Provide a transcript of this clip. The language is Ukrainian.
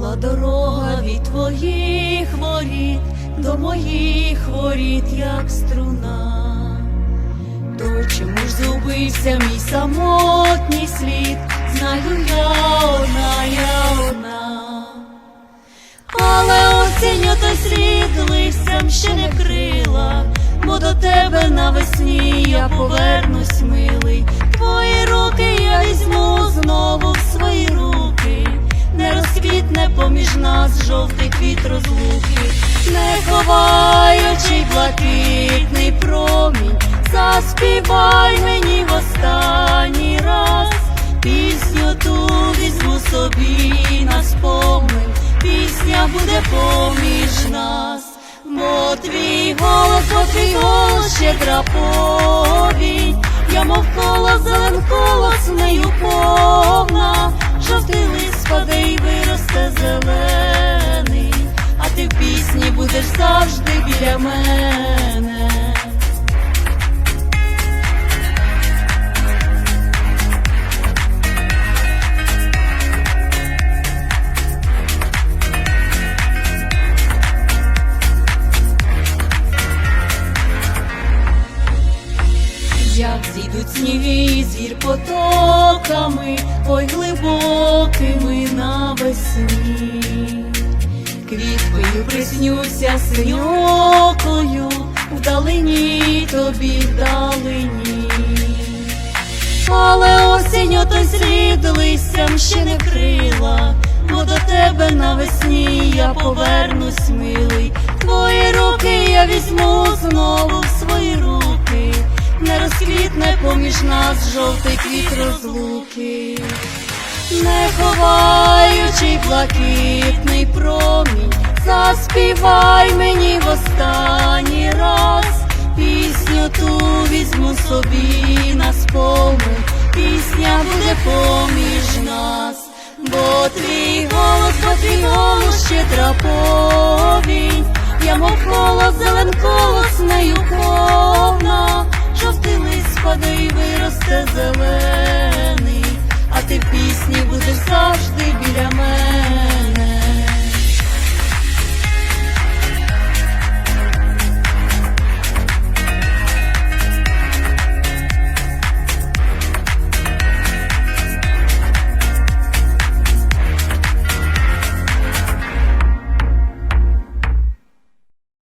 дорога від твоїх воріт до моїх воріт, як струна. То чому ж зубився мій самотній слід? Знаю я одна, я одна. Але осінню той слід листям ще не вкрила, бо до тебе навесні я повернусь, милий. Поміж нас жовтий квіт розлуки, не ховаючи блакитний промінь, заспівай мені в останній раз. Пісню ту візьму собі на спомин, пісня буде поміж нас, бо твій голос, бо твій голос щедра повінь, я мов коло зелен колос нею повна, жовтий лист спаде і виросте зелений, а ти в пісні будеш завжди біля мене. Як зійдуть сніги звір потоками, ой глибокими навесні, квіткою приснюся синьокою, вдалині тобі вдалині. Але осінь той слід листям ще не крила, бо до тебе навесні я повернусь, милий. Твої руки я візьму знову в свої руки, не розквітне поміж нас жовтий квіт розлуки, не ховаючи блакитний промінь, заспівай мені в останній раз. Пісню ту візьму собі на спомин, пісня буде поміж нас, бо твій голос, бо твій голос щедра повінь, я мов колос зелен пісні будеш завжди біля мене.